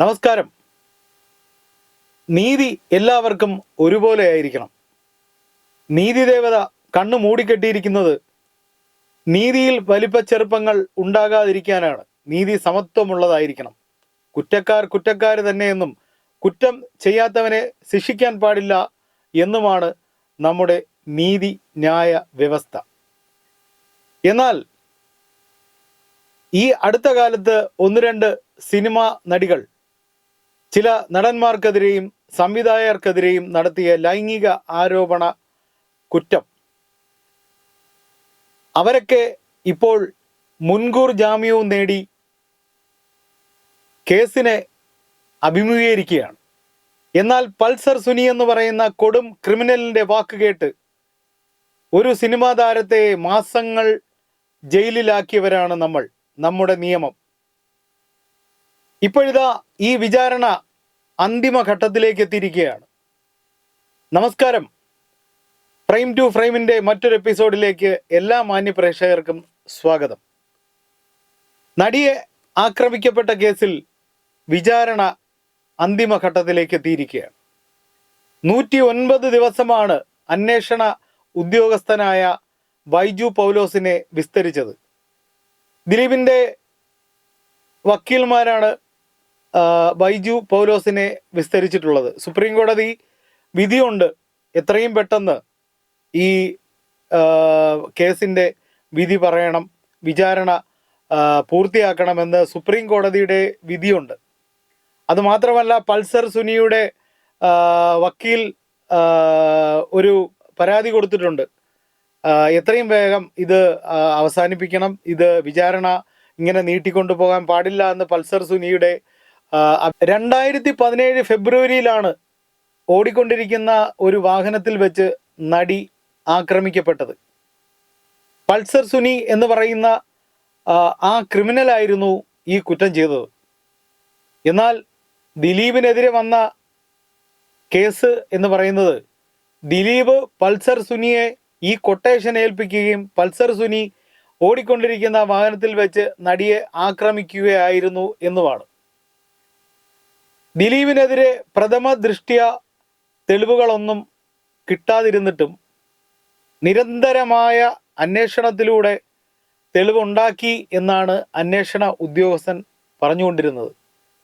നമസ്കാരം. നീതി എല്ലാവർക്കും ഒരുപോലെ ആയിരിക്കണം. നീതി ദേവത കണ്ണു മൂടിക്കെട്ടിയിരിക്കുന്നത് നീതിയിൽ വലിപ്പച്ചെറുപ്പങ്ങൾ ഉണ്ടാകാതിരിക്കാനാണ്. നീതി സമത്വമുള്ളതായിരിക്കണം. കുറ്റക്കാർ കുറ്റക്കാർ തന്നെയെന്നും കുറ്റം ചെയ്യാത്തവനെ ശിക്ഷിക്കാൻ പാടില്ല എന്നുമാണ് നമ്മുടെ നീതി ന്യായ വ്യവസ്ഥ. എന്നാൽ ഈ അടുത്ത കാലത്ത് ഒന്ന് രണ്ട് സിനിമ നടികൾ ചില നടന്മാർക്കെതിരെയും സംവിധായകർക്കെതിരെയും നടത്തിയ ലൈംഗിക ആരോപണ കുറ്റം. അവരൊക്കെ ഇപ്പോൾ മുൻകൂർ ജാമ്യവും നേടി കേസിനെ അഭിമുഖീകരിക്കുകയാണ്. എന്നാൽ പൾസർ സുനി എന്ന് പറയുന്ന കൊടും ക്രിമിനലിന്റെ വാക്ക് കേട്ട് ഒരു സിനിമാ താരത്തെ മാസങ്ങൾ ജയിലിലാക്കിയവരാണ് നമ്മൾ നമ്മുടെ നിയമം. ഇപ്പോഴിതാ ഈ വിചാരണ അന്തിമ ഘട്ടത്തിലേക്ക് എത്തിയിരിക്കുകയാണ്. നമസ്കാരം. ഫ്രെയിം ടു ഫ്രെയിമിന്റെ മറ്റൊരു എപ്പിസോഡിലേക്ക് എല്ലാ മാന്യ പ്രേക്ഷകർക്കും സ്വാഗതം. നടിയെ ആക്രമിക്കപ്പെട്ട കേസിൽ വിചാരണ അന്തിമ ഘട്ടത്തിലേക്ക് എത്തിയിരിക്കുകയാണ്. നൂറ്റി ഒൻപത് ദിവസമാണ് അന്വേഷണ ഉദ്യോഗസ്ഥനായ വൈജു പൗലോസിനെ വിസ്തരിച്ചത്. ദിലീപിന്റെ വക്കീൽമാരാണ് ബൈജു പൗലോസിനെ വിസ്തരിച്ചിട്ടുള്ളത്. സുപ്രീം കോടതി വിധിയുണ്ട്. എത്രയും പെട്ടെന്ന് ഈ കേസിന്റെ വിധി പറയണം വിചാരണ പൂർത്തിയാക്കണമെന്ന് സുപ്രീം കോടതിയുടെ വിധിയുണ്ട്. അതുമാത്രമല്ല പൾസർ സുനിയുടെ വക്കീൽ ഒരു പരാതി കൊടുത്തിട്ടുണ്ട്. എത്രയും വേഗം ഇത് അവസാനിപ്പിക്കണം. ഇത് വിചാരണ ഇങ്ങനെ നീട്ടിക്കൊണ്ടു പോകാൻ പാടില്ല എന്ന് പൾസർ സുനിയുടെ രണ്ടായിരത്തി പതിനേഴ് ഫെബ്രുവരിയിലാണ് ഓടിക്കൊണ്ടിരിക്കുന്ന ഒരു വാഹനത്തിൽ വെച്ച് നടി ആക്രമിക്കപ്പെട്ടത്. പൾസർ സുനി എന്ന് പറയുന്ന ആ, ക്രിമിനൽ ആയിരുന്നു ഈ കുറ്റം ചെയ്തത്. എന്നാൽ ദിലീപിനെതിരെ വന്ന കേസ് എന്ന് പറയുന്നത് ദിലീപ് പൾസർ സുനിയെ ഈ കൊട്ടേഷൻ ഏൽപ്പിക്കുകയും പൾസർ സുനി ഓടിക്കൊണ്ടിരിക്കുന്ന വാഹനത്തിൽ വെച്ച് നടിയെ ആക്രമിക്കുകയായിരുന്നു എന്നുമാണ്. ദിലീപിനെതിരെ പ്രഥമ ദൃഷ്ട്യ തെളിവുകളൊന്നും കിട്ടാതിരുന്നിട്ടും നിരന്തരമായ അന്വേഷണത്തിലൂടെ തെളിവുണ്ടാക്കി എന്നാണ് അന്വേഷണ ഉദ്യോഗസ്ഥൻ പറഞ്ഞുകൊണ്ടിരുന്നത്.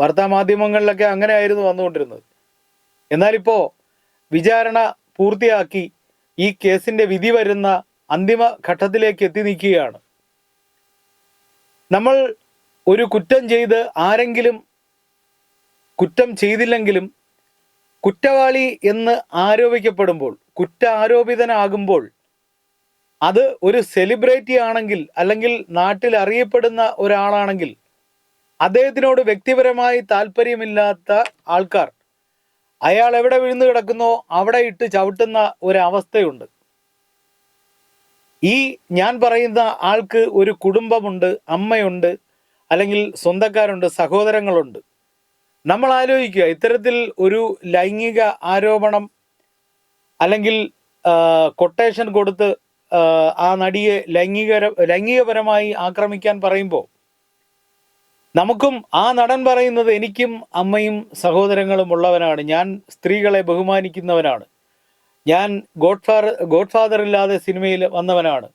വാർത്താമാധ്യമങ്ങളിലൊക്കെ അങ്ങനെയായിരുന്നു വന്നുകൊണ്ടിരുന്നത്. എന്നാലിപ്പോ വിചാരണ പൂർത്തിയാക്കി ഈ കേസിന്റെ വിധി വരുന്ന അന്തിമ ഘട്ടത്തിലേക്ക് എത്തി നിൽക്കുകയാണ്. നമ്മൾ ഒരു കുറ്റം ചെയ്ത് ആരെങ്കിലും കുറ്റം ചെയ്തില്ലെങ്കിലും കുറ്റവാളി എന്ന് ആരോപിക്കപ്പെടുമ്പോൾ കുറ്റ ആരോപിതനാകുമ്പോൾ അത് ഒരു സെലിബ്രിറ്റി ആണെങ്കിൽ അല്ലെങ്കിൽ നാട്ടിൽ അറിയപ്പെടുന്ന ഒരാളാണെങ്കിൽ അദ്ദേഹത്തിനോട് വ്യക്തിപരമായി താല്പര്യമില്ലാത്ത ആൾക്കാർ അയാൾ എവിടെ വീഴ്ന്നു കിടക്കുന്നോ അവിടെ ഇട്ട് ചവിട്ടുന്ന ഒരവസ്ഥയുണ്ട്. ഈ ഞാൻ പറയുന്ന ആൾക്ക് ഒരു കുടുംബമുണ്ട് അമ്മയുണ്ട് അല്ലെങ്കിൽ സ്വന്തക്കാരുണ്ട് സഹോദരങ്ങളുണ്ട്. നമ്മൾ ആലോചിക്കുക ഇത്തരത്തിൽ ഒരു ലൈംഗിക ആരോപണം അല്ലെങ്കിൽ കൊട്ടേഷൻ കൊടുത്ത് ആ, നടിയെ ലൈംഗികര ലൈംഗികപരമായി ആക്രമിക്കാൻ പറയുമ്പോൾ നമുക്കും ആ നടൻ പറയുന്നത് എനിക്കും അമ്മയും സഹോദരങ്ങളും ഉള്ളവനാണ്. ഞാൻ സ്ത്രീകളെ ബഹുമാനിക്കുന്നവനാണ്. ഞാൻ ഗോഡ് ഗോഡ്ഫാദർ ഗോഡ് ഫാദർ ഇല്ലാതെ സിനിമയിൽ വന്നവനാണ്.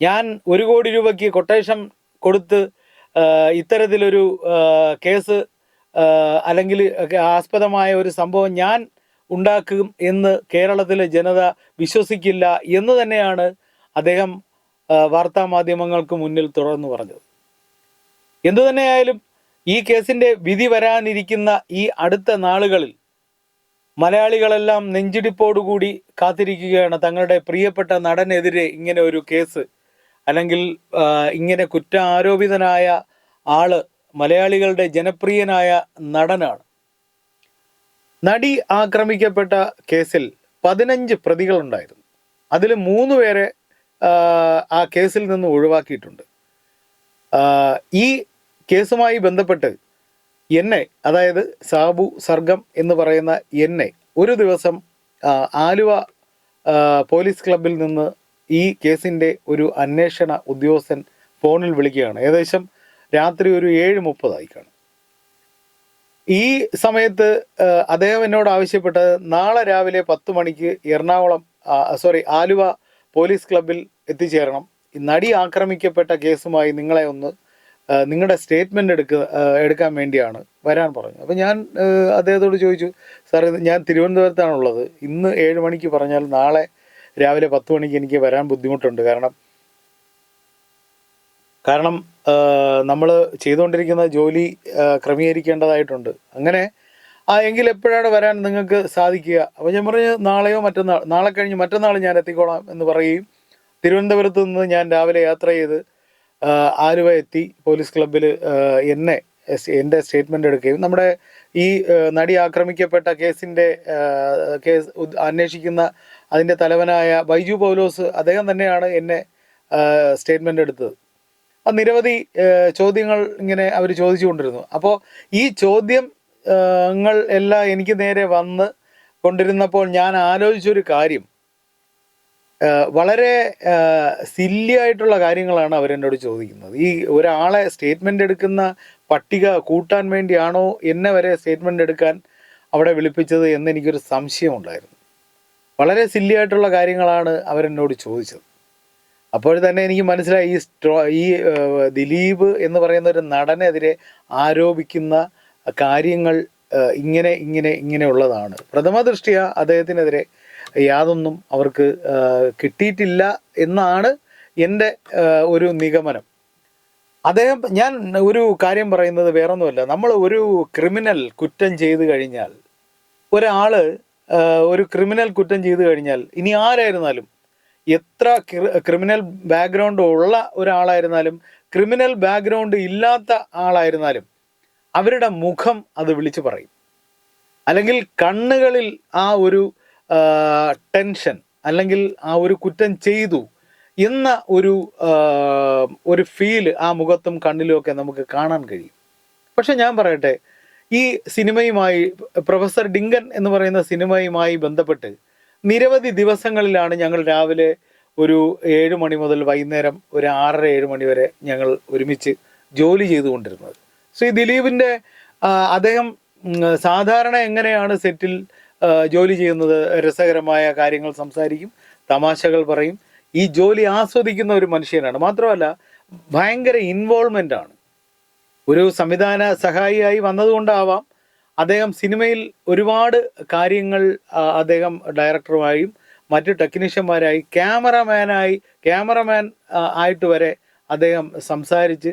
ഞാൻ ഒരു കോടി രൂപയ്ക്ക് കൊട്ടേഷൻ കൊടുത്ത് ഇത്തരത്തിലൊരു കേസ് അല്ലെങ്കിൽ ആസ്പദമായ ഒരു സംഭവം ഞാൻ ഉണ്ടാക്കും എന്ന് കേരളത്തിലെ ജനത വിശ്വസിക്കില്ല എന്ന് തന്നെയാണ് അദ്ദേഹം വാർത്താ മാധ്യമങ്ങൾക്ക് മുന്നിൽ തുറന്നു പറഞ്ഞത്. എന്തു തന്നെയായാലും ഈ കേസിന്റെ വിധി വരാനിരിക്കുന്ന ഈ അടുത്ത നാളുകളിൽ മലയാളികളെല്ലാം നെഞ്ചിടിപ്പോടുകൂടി കാത്തിരിക്കുകയാണ് തങ്ങളുടെ പ്രിയപ്പെട്ട നടനെതിരെ ഇങ്ങനെ ഒരു കേസ് അല്ലെങ്കിൽ ഇങ്ങനെ കുറ്റാരോപിതനായ ആൾ മലയാളികളുടെ ജനപ്രിയനായ നടനാണ്. നടി ആക്രമിക്കപ്പെട്ട കേസിൽ പതിനഞ്ച് പ്രതികളുണ്ടായിരുന്നു അതിൽ മൂന്ന് പേരെ ആ, കേസിൽ നിന്ന് ഒഴിവാക്കിയിട്ടുണ്ട്. ഈ കേസുമായി ബന്ധപ്പെട്ട് എന്നെ അതായത് സാബു സർഗം എന്ന് പറയുന്ന എന്നെ ഒരു ദിവസം ആലുവ പോലീസ് ക്ലബിൽ നിന്ന് ഈ കേസിന്റെ ഒരു അന്വേഷണ ഉദ്യോഗസ്ഥൻ ഫോണിൽ വിളിക്കുകയാണ്. ഏകദേശം രാത്രി ഒരു ഏഴ് മുപ്പതായി കാണും. ഈ സമയത്ത് അദ്ദേഹം എന്നോട് ആവശ്യപ്പെട്ടത് നാളെ രാവിലെ പത്ത് മണിക്ക് എറണാകുളം സോറി ആലുവ പോലീസ് ക്ലബിൽ എത്തിച്ചേരണം. നടി ആക്രമിക്കപ്പെട്ട കേസുമായി നിങ്ങളെ ഒന്ന് നിങ്ങളുടെ സ്റ്റേറ്റ്മെന്റ് എടുക്ക എടുക്കാൻ വേണ്ടിയാണ് വരാൻ പറഞ്ഞു അപ്പം ഞാൻ അദ്ദേഹത്തോട് ചോദിച്ചു സാർ ഞാൻ തിരുവനന്തപുരത്താണുള്ളത്. ഇന്ന് ഏഴ് മണിക്ക് പറഞ്ഞാൽ നാളെ രാവിലെ പത്ത് മണിക്ക് എനിക്ക് വരാൻ ബുദ്ധിമുട്ടുണ്ട്. കാരണം കാരണം നമ്മൾ ചെയ്തുകൊണ്ടിരിക്കുന്ന ജോലി ക്രമീകരിക്കേണ്ടതായിട്ടുണ്ട്. അങ്ങനെ ആ എങ്കിൽ എപ്പോഴാണ് വരാൻ നിങ്ങൾക്ക് സാധിക്കുക? അപ്പോൾ ഞാൻ പറഞ്ഞു നാളെയോ മറ്റന്നാൾ നാളെ കഴിഞ്ഞ് മറ്റന്നാൾ ഞാൻ എത്തിക്കോളാം എന്ന് പറയുകയും തിരുവനന്തപുരത്ത് നിന്ന് ഞാൻ രാവിലെ യാത്ര ചെയ്ത് ആലുവ എത്തി. പോലീസ് ക്ലബ്ബിൽ എന്നെ എന്റെ സ്റ്റേറ്റ്മെന്റ് എടുക്കുകയും നമ്മുടെ ഈ നടി ആക്രമിക്കപ്പെട്ട കേസിന്റെ കേസ് അന്വേഷിക്കുന്ന അതിന്റെ തലവനായ ബൈജു പൗലോസ് അദ്ദേഹം തന്നെയാണ് എന്നെ സ്റ്റേറ്റ്മെന്റ് എടുത്തത്. നിരവധി ചോദ്യങ്ങൾ ഇങ്ങനെ അവർ ചോദിച്ചുകൊണ്ടിരുന്നു. അപ്പോൾ ഈ ചോദ്യങ്ങൾ എല്ലാം എനിക്ക് നേരെ വന്ന് കൊണ്ടിരുന്നപ്പോൾ ഞാൻ ആലോചിച്ചൊരു കാര്യം. വളരെ സില്ലിയായിട്ടുള്ള കാര്യങ്ങളാണ് അവരെന്നോട് ചോദിക്കുന്നത്. ഈ ഒരാളെ സ്റ്റേറ്റ്മെന്റ് എടുക്കുന്ന പട്ടിക കൂട്ടാൻ വേണ്ടിയാണോ എന്നെ വരെ സ്റ്റേറ്റ്മെന്റ് എടുക്കാൻ അവിടെ വിളിപ്പിച്ചത് എന്നെനിക്കൊരു സംശയമുണ്ടായിരുന്നു. വളരെ സില്ലിയായിട്ടുള്ള കാര്യങ്ങളാണ് അവരെന്നോട് ചോദിച്ചത്. അപ്പോൾ തന്നെ എനിക്ക് മനസ്സിലായി ഈ സ്ട്രോ ഈ ദിലീപ് എന്ന് പറയുന്ന ഒരു നടനെതിരെ ആരോപിക്കുന്ന കാര്യങ്ങൾ ഇങ്ങനെ ഇങ്ങനെ ഇങ്ങനെയുള്ളതാണ് പ്രഥമ ദൃഷ്ടിയ അദ്ദേഹത്തിനെതിരെ യാതൊന്നും അവർക്ക് കിട്ടിയിട്ടില്ല എന്നാണ് എന്റെ ഒരു നിഗമനം. അദ്ദേഹം ഞാൻ ഒരു കാര്യം പറയുന്നത് വേറൊന്നുമല്ല. നമ്മൾ ഒരു ക്രിമിനൽ കുറ്റം ചെയ്തു കഴിഞ്ഞാൽ ഒരാൾ ഒരു ക്രിമിനൽ കുറ്റം ചെയ്തു കഴിഞ്ഞാൽ ഇനി ആരായിരുന്നാലും എത്ര ക്രിമിനൽ ബാക്ക്ഗ്രൗണ്ട് ഉള്ള ഒരാളായിരുന്നാലും ക്രിമിനൽ ബാക്ക്ഗ്രൗണ്ട് ഇല്ലാത്ത ആളായിരുന്നാലും അവരുടെ മുഖം അത് വിളിച്ചു പറയും. അല്ലെങ്കിൽ കണ്ണുകളിൽ ആ ഒരു ടെൻഷൻ അല്ലെങ്കിൽ ആ ഒരു കുറ്റം ചെയ്തു എന്ന ഒരു ഒരു ഫീൽ ആ മുഖത്തും കണ്ണിലും ഒക്കെ നമുക്ക് കാണാൻ കഴിയും. പക്ഷെ ഞാൻ പറയട്ടെ ഈ സിനിമയുമായി പ്രൊഫസർ ഡിങ്കൻ എന്ന് പറയുന്ന സിനിമയുമായി ബന്ധപ്പെട്ട് നിരവധി ദിവസങ്ങളിലാണ് ഞങ്ങൾ രാവിലെ ഒരു ഏഴ് മണി മുതൽ വൈകുന്നേരം ഒരു ആറര ഏഴ് മണി വരെ ഞങ്ങൾ ഒരുമിച്ച് ജോലി ചെയ്തുകൊണ്ടിരുന്നത്. ശ്രീ ദിലീപിന്റെ അദ്ദേഹം സാധാരണ എങ്ങനെയാണ് സെറ്റിൽ ജോലി ചെയ്യുന്നത്? രസകരമായ കാര്യങ്ങൾ സംസാരിക്കും തമാശകൾ പറയും. ഈ ജോലി ആസ്വദിക്കുന്ന ഒരു മനുഷ്യനാണ്. മാത്രമല്ല ഭയങ്കര ഇൻവോൾവ്മെന്റ് ആണ്. ഒരു സംവിധാന സഹായിയായി വന്നതുകൊണ്ടാവാം അദ്ദേഹം സിനിമയിൽ ഒരുപാട് കാര്യങ്ങൾ അദ്ദേഹം ഡയറക്ടറുമായും മറ്റു ടെക്നീഷ്യന്മാരായി ക്യാമറമാനായി ക്യാമറമാൻ ആയിട്ട് വരെ അദ്ദേഹം സംസാരിച്ച്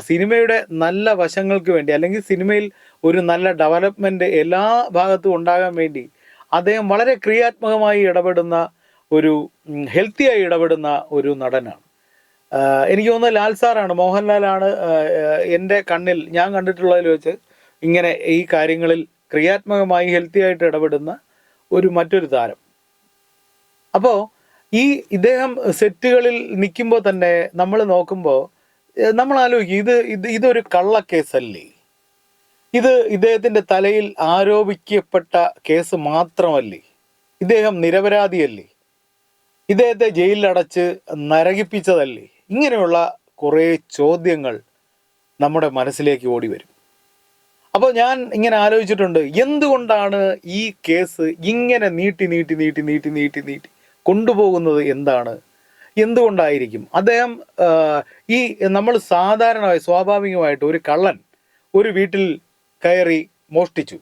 സിനിമയുടെ നല്ല വശങ്ങൾക്ക് വേണ്ടി അല്ലെങ്കിൽ സിനിമയിൽ ഒരു നല്ല ഡെവലപ്മെന്റ് എല്ലാ ഭാഗത്തും ഉണ്ടാകാൻ വേണ്ടി അദ്ദേഹം വളരെ ക്രിയാത്മകമായി ഇടപെടുന്ന ഒരു ഹെൽത്തിയായി ഇടപെടുന്ന ഒരു നടനാണ്. എനിക്ക് തോന്നുന്നത് ലാൽ സാറാണ് മോഹൻലാലാണ് എന്റെ കണ്ണിൽ ഞാൻ കണ്ടിട്ടുള്ളതിൽ വെച്ച് ഇങ്ങനെ ഈ കാര്യങ്ങളിൽ ക്രിയാത്മകമായി ഹെൽത്തി ആയിട്ട് ഇടപെടുന്ന ഒരു മറ്റൊരു താരം. അപ്പോൾ ഈ ഇദ്ദേഹം സെറ്റുകളിൽ നിൽക്കുമ്പോൾ തന്നെ നമ്മൾ നോക്കുമ്പോൾ നമ്മൾ ആലോചിക്കും ഇത് ഇത് ഇതൊരു കള്ളക്കേസല്ലേ ഇത് ഇദ്ദേഹത്തിന്റെ തലയിൽ ആരോപിക്കപ്പെട്ട കേസ് മാത്രമല്ലേ? ഇദ്ദേഹം നിരപരാധിയല്ലേ? ഇദ്ദേഹത്തെ ജയിലിലടച്ച് നരകിപ്പിച്ചതല്ലേ? ഇങ്ങനെയുള്ള കുറേ ചോദ്യങ്ങൾ നമ്മുടെ മനസ്സിലേക്ക് ഓടി വരും അപ്പോൾ ഞാൻ ഇങ്ങനെ ആലോചിച്ചിട്ടുണ്ട് എന്തുകൊണ്ടാണ് ഈ കേസ് ഇങ്ങനെ നീട്ടി നീട്ടി നീട്ടി നീട്ടി നീട്ടി നീട്ടി കൊണ്ടുപോകുന്നത് എന്താണ്? എന്തുകൊണ്ടായിരിക്കും? അദ്ദേഹം ഈ നമ്മൾ സാധാരണമായി സ്വാഭാവികമായിട്ട് ഒരു കള്ളൻ ഒരു വീട്ടിൽ കയറി മോഷ്ടിച്ചു.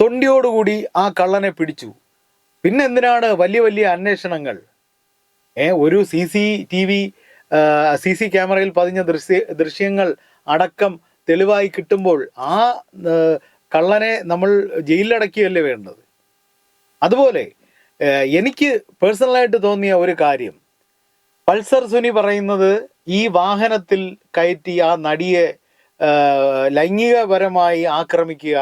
തൊണ്ടിയോടുകൂടി ആ കള്ളനെ പിടിച്ചു. പിന്നെ എന്തിനാണ് വലിയ വലിയ അന്വേഷണങ്ങൾ? ഏ ഒരു C C T V C C ക്യാമറയിൽ പതിഞ്ഞ ദൃശ്യ ദൃശ്യങ്ങൾ അടക്കം തെളിവായി കിട്ടുമ്പോൾ ആ കള്ളനെ നമ്മൾ ജയിലിലടക്കുകയല്ലേ വേണ്ടത്? അതുപോലെ എനിക്ക് പേഴ്സണലായിട്ട് തോന്നിയ ഒരു കാര്യം. പൾസർ സുനി പറയുന്നത് ഈ വാഹനത്തിൽ കയറ്റി ആ നടിയെ ലൈംഗികപരമായി ആക്രമിക്കുക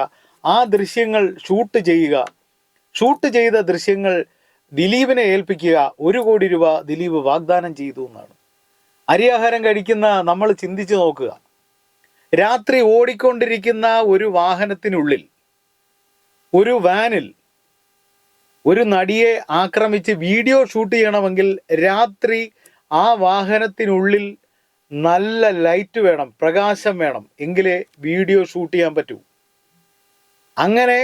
ആ ദൃശ്യങ്ങൾ ഷൂട്ട് ചെയ്യുക. ഷൂട്ട് ചെയ്ത ദൃശ്യങ്ങൾ ദിലീപിനെ ഏൽപ്പിക്കുക. ഒരു കോടി രൂപ ദിലീപ് വാഗ്ദാനം ചെയ്തു എന്നാണ്. അരിയാഹാരം കഴിക്കുന്ന നമ്മൾ ചിന്തിച്ചു നോക്കുക. രാത്രി ഓടിക്കൊണ്ടിരിക്കുന്ന ഒരു വാഹനത്തിനുള്ളിൽ ഒരു വാനിൽ ഒരു നടിയെ ആക്രമിച്ച് വീഡിയോ ഷൂട്ട് ചെയ്യണമെങ്കിൽ രാത്രി ആ വാഹനത്തിനുള്ളിൽ നല്ല ലൈറ്റ് വേണം പ്രകാശം വേണം എങ്കിലേ വീഡിയോ ഷൂട്ട് ചെയ്യാൻ പറ്റൂ. അങ്ങനെ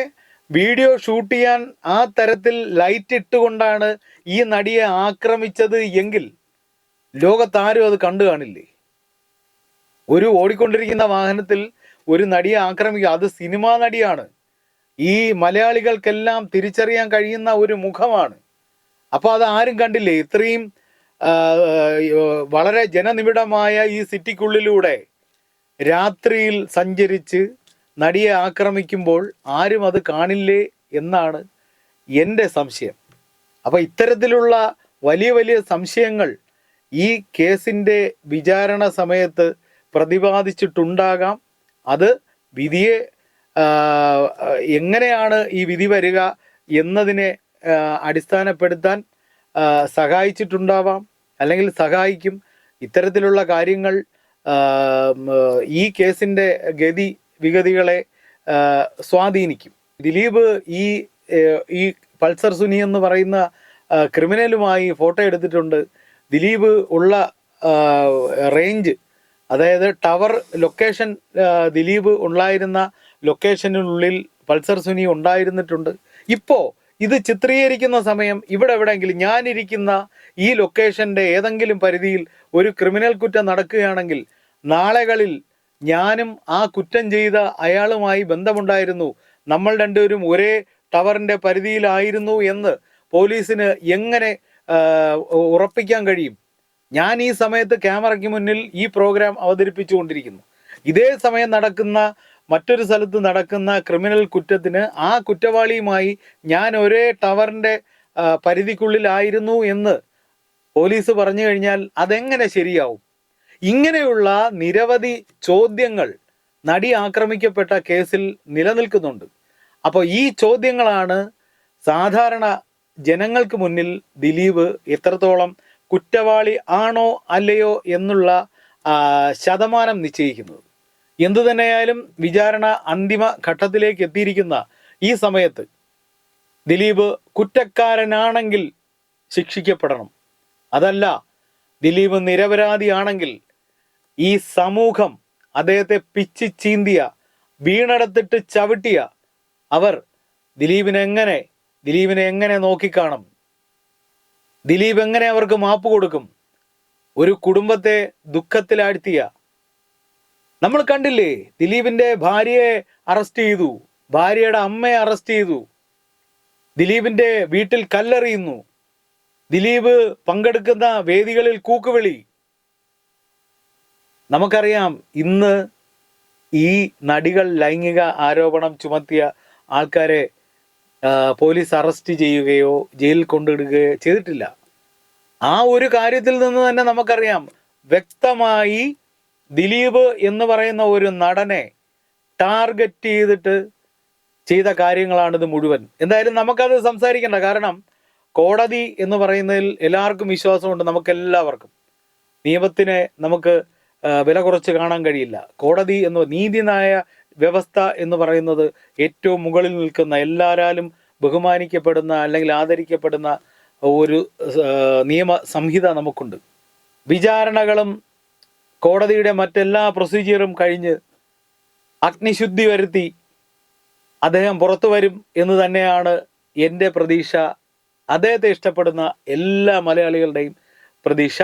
വീഡിയോ ഷൂട്ട് ചെയ്യാൻ ആ തരത്തിൽ ലൈറ്റ് ഇട്ടുകൊണ്ടാണ് ഈ നടിയെ ആക്രമിച്ചത് എങ്കിൽ ലോകത്താരും അത് കണ്ടു കാണില്ലേ? ഒരു ഓടിക്കൊണ്ടിരിക്കുന്ന വാഹനത്തിൽ ഒരു നടിയെ ആക്രമിക്കുക അത് സിനിമാ നടിയാണ്. ഈ മലയാളികൾക്കെല്ലാം തിരിച്ചറിയാൻ കഴിയുന്ന ഒരു മുഖമാണ്. അപ്പോൾ അത് ആരും കണ്ടില്ലേ? ഇത്രയും വളരെ ജനനിബിഡമായ ഈ സിറ്റിക്കുള്ളിലൂടെ രാത്രിയിൽ സഞ്ചരിച്ച് നടിയെ ആക്രമിക്കുമ്പോൾ ആരും അത് കാണില്ലേ എന്നാണ് എന്റെ സംശയം. അപ്പോൾ ഇത്തരത്തിലുള്ള വലിയ വലിയ സംശയങ്ങൾ ഈ കേസിന്റെ വിചാരണ സമയത്ത് പ്രതിപാദിച്ചിട്ടുണ്ടാകാം. അത് വിധിയെ എങ്ങനെയാണ് ഈ വിധി വരിക എന്നതിനെ അടിസ്ഥാനപ്പെടുത്താൻ സഹായിച്ചിട്ടുണ്ടാവാം. അല്ലെങ്കിൽ സഹായിക്കും. ഇത്തരത്തിലുള്ള കാര്യങ്ങൾ ഈ കേസിന്റെ ഗതി വിഗതികളെ സ്വാധീനിക്കും. ദിലീപ് ഈ ഈ പൾസർ സുനി എന്ന് പറയുന്ന ക്രിമിനലുമായി ഫോട്ടോ എടുത്തിട്ടുണ്ട്. ദിലീപ് ഉള്ള റേഞ്ച് അതായത് ടവർ ലൊക്കേഷൻ ദിലീപ് ഉണ്ടായിരുന്ന ലൊക്കേഷനുള്ളിൽ പൾസർ സുനി ഉണ്ടായിരുന്നിട്ടുണ്ട്. ഇപ്പോൾ ഇത് ചിത്രീകരിക്കുന്ന സമയം ഇവിടെ എവിടെയെങ്കിലും ഞാനിരിക്കുന്ന ഈ ലൊക്കേഷന്റെ ഏതെങ്കിലും പരിധിയിൽ ഒരു ക്രിമിനൽ കുറ്റം നടക്കുകയാണെങ്കിൽ നാളെകളിൽ ഞാനും ആ കുറ്റം ചെയ്ത അയാളുമായി ബന്ധമുണ്ടായിരുന്നു. നമ്മൾ രണ്ടുപേരും ഒരേ ടവറിന്റെ പരിധിയിലായിരുന്നു എന്ന് പോലീസിന് എങ്ങനെ ഉറപ്പിക്കാൻ കഴിയും? ഞാൻ ഈ സമയത്ത് ക്യാമറയ്ക്ക് മുന്നിൽ ഈ പ്രോഗ്രാം അവതരിപ്പിച്ചുകൊണ്ടിരിക്കുന്നു. ഇതേ സമയം നടക്കുന്ന മറ്റൊരു സ്ഥലത്ത് നടക്കുന്ന ക്രിമിനൽ കുറ്റത്തിന് ആ കുറ്റവാളിയുമായി ഞാൻ ഒരേ ടവറിന്റെ പരിധിക്കുള്ളിലായിരുന്നു എന്ന് പോലീസ് പറഞ്ഞു കഴിഞ്ഞാൽ അതെങ്ങനെ ശരിയാവും? ഇങ്ങനെയുള്ള നിരവധി ചോദ്യങ്ങൾ നടി ആക്രമിക്കപ്പെട്ട കേസിൽ നിലനിൽക്കുന്നുണ്ട്. അപ്പോൾ ഈ ചോദ്യങ്ങളാണ് സാധാരണ ജനങ്ങൾക്ക് മുന്നിൽ ദിലീപ് എത്രത്തോളം കുറ്റവാളി ആണോ അല്ലയോ എന്നുള്ള ശതമാനം നിശ്ചയിക്കുന്നത്. എന്തു തന്നെയായാലും വിചാരണ അന്തിമ ഘട്ടത്തിലേക്ക് എത്തിയിരിക്കുന്ന ഈ സമയത്ത് ദിലീപ് കുറ്റക്കാരനാണെങ്കിൽ ശിക്ഷിക്കപ്പെടണം. അതല്ല ദിലീപ് നിരപരാധിയാണെങ്കിൽ ഈ സമൂഹം അദ്ദേഹത്തെ പിച്ചി ചീന്തിയ വീണെടുത്തിട്ട് ചവിട്ടിയ അവർ ദിലീപിനെങ്ങനെ ദിലീപിനെ എങ്ങനെ നോക്കിക്കാണും? ദിലീപ് എങ്ങനെ അവർക്ക് മാപ്പ് കൊടുക്കും? ഒരു കുടുംബത്തെ ദുഃഖത്തിലാഴ്ത്തിയ. നമ്മൾ കണ്ടില്ലേ ദിലീപിന്റെ ഭാര്യയെ അറസ്റ്റ് ചെയ്തു. ഭാര്യയുടെ അമ്മയെ അറസ്റ്റ് ചെയ്തു. ദിലീപിന്റെ വീട്ടിൽ കല്ലെറിയുന്നു. ദിലീപ് പങ്കെടുക്കുന്ന വേദികളിൽ കൂക്കുവിളി. നമുക്കറിയാം ഇന്ന് ഈ നടികൾ ലൈംഗിക ആരോപണം ചുമത്തിയ ആൾക്കാരെ പോലീസ് അറസ്റ്റ് ചെയ്യുകയോ ജയിലിൽ കൊണ്ടിടുകയോ ചെയ്തിട്ടില്ല. ആ ഒരു കാര്യത്തിൽ നിന്ന് തന്നെ നമുക്കറിയാം. വ്യക്തമായി ദിലീപ് എന്ന് പറയുന്ന ഒരു നടനെ ടാർഗറ്റ് ചെയ്തിട്ട് ചെയ്ത കാര്യങ്ങളാണിത് മുഴുവൻ. എന്തായാലും നമുക്കത് സംസാരിക്കണ്ട. കാരണം കോടതി എന്ന് പറയുന്നതിൽ എല്ലാവർക്കും വിശ്വാസമുണ്ട്. നമുക്ക് എല്ലാവർക്കും നിയമത്തിനെ നമുക്ക് വില കുറച്ച് കാണാൻ കഴിയില്ല. കോടതി എന്ന് നീതിന്യായ വ്യവസ്ഥ എന്ന് പറയുന്നത് ഏറ്റവും മുകളിൽ നിൽക്കുന്ന എല്ലാരാലും ബഹുമാനിക്കപ്പെടുന്ന അല്ലെങ്കിൽ ആദരിക്കപ്പെടുന്ന ഒരു നിയമ സംഹിത നമുക്കുണ്ട്. വിചാരണകളും കോടതിയുടെ മറ്റെല്ലാ പ്രൊസീജിയറും കഴിഞ്ഞ് അഗ്നിശുദ്ധി വരുത്തി അദ്ദേഹം പുറത്തു വരും എന്ന് തന്നെയാണ് എന്റെ പ്രതീക്ഷ. അദ്ദേഹത്തെ ഇഷ്ടപ്പെടുന്ന എല്ലാ മലയാളികളുടെയും പ്രതീക്ഷ.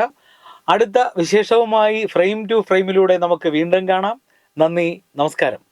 അടുത്ത വിശേഷവുമായി ഫ്രെയിം ടു ഫ്രെയിമിലൂടെ നമുക്ക് വീണ്ടും കാണാം. നന്ദി നമസ്കാരം.